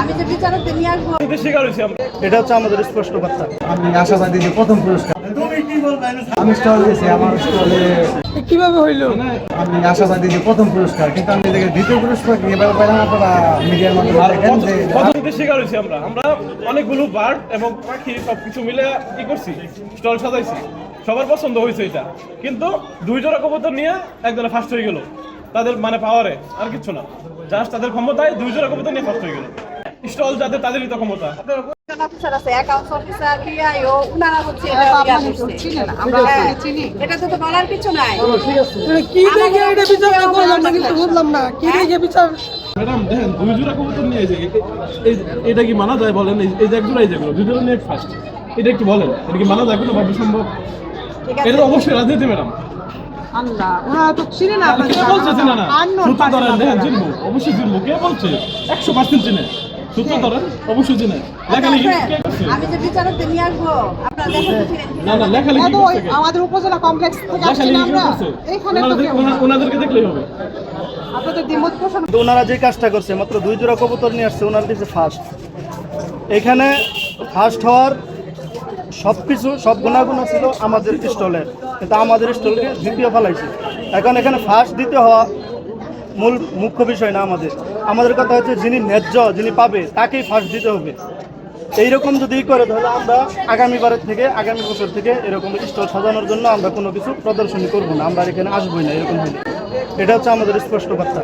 আমি যে বিচারকদের নিয়ে আসব। শিকার হয়েছি এটা হচ্ছে আমাদের স্পষ্ট বার্তা আমি আশাবাদী যে প্রথম পুরস্কার। আমি স্টল দিয়েছি আমার স্টলে কীভাবে হইল? আমি আশাবাদী যে প্রথম পুরস্কার কিন্তু আমি দেখে দ্বিতীয় পুরস্কার কি এবার পেলাম আপনারা মিডিয়ার মাধ্যমে আর দেখেন যে হয়েছি আমরা। আমরা অনেকগুলো বার্ড এবং পাখি সবকিছু মিলে কি করছি স্টল সাজাইছি। সবার পছন্দ হয়েছে এটা। কিন্তু দুই জোড়া কবুতর নিয়ে একজনে ফার্স্ট হয়ে গেল। তাদের মানে পাওয়ারে আর কিছু না। জাস্ট তাদের ক্ষমতায় দুই জোড়া কবুতর নিয়ে ফার্স্ট হয়ে গেল। স্টল যাদের তাদেরই তো ক্ষমতা। আপনারা এটা করছে। আমরা চিনি। এটা তো তো বলার কিছু নাই। কি ম্যাডাম দেখেন দুই জোড়া কবুতর নিয়ে এটা মানা যায় বলেন? এই- যে এক জোড়া এই যেগুলো দুই জোড়া নিয়ে ফার্স্ট এটা একটু বলেন এটা কি মানা যায় কোনো ভাবে সম্ভব এটা তো অবশ্যই রাজনীতি ম্যাডাম। আল্লাহ ওরা তো চিনে না কে বলছে চিনে না? সূত্র ধরেন দেখেন চিনবো। অবশ্যই চিনবো। কে বলছে? একশো পার্সেন্ট চিনে। সূত্র ধরেন অবশ্যই চিনে লেখালেখি আচ্ছা, আমি যে বিচারকদের নিয়ে আসব আপনারা দেখেন তো ছিলেন না না লেখালেখি এত করছে কে? আমাদের উপজেলা কমপ্লেক্স থেকে আসছি না লেখালেখি কে আমরা এখানে তো ওনাদের- কেউ ওনা- না। ওনাদেরকে দেখলেই হবে। আপনাদের দ্বিমত পোষণ ওনারা যে কাজটা করছে মাত্র দুই জোড়া কবুতর নিয়ে আসছে ওনার দিচ্ছে ফার্স্ট এখানে ফার্স্ট হওয়ার সব কিছু সব গুণাগুণ ছিল আমাদের স্টলের। কিন্তু আমাদের স্টলকে দ্বিতীয় ফেলাইছে। এখন এখানে ফার্স্ট দিতে হওয়া মূল মুখ্য বিষয় না আমাদের। আমাদের কথা হচ্ছে যিনি ন্যায্য, যিনি পাবে, তাকেই ফাঁস দিতে হবে। এইরকম যদি করে, তাহলে আমরা আগামীবারের থেকে, আগামী বছর থেকে এরকম স্টল সাজানোর জন্য আমরা কোনো কিছু প্রদর্শনী করব না। আমরা এখানে আসবোই না, এরকম হলে। এটা হচ্ছে আমাদের স্পষ্ট বার্তা।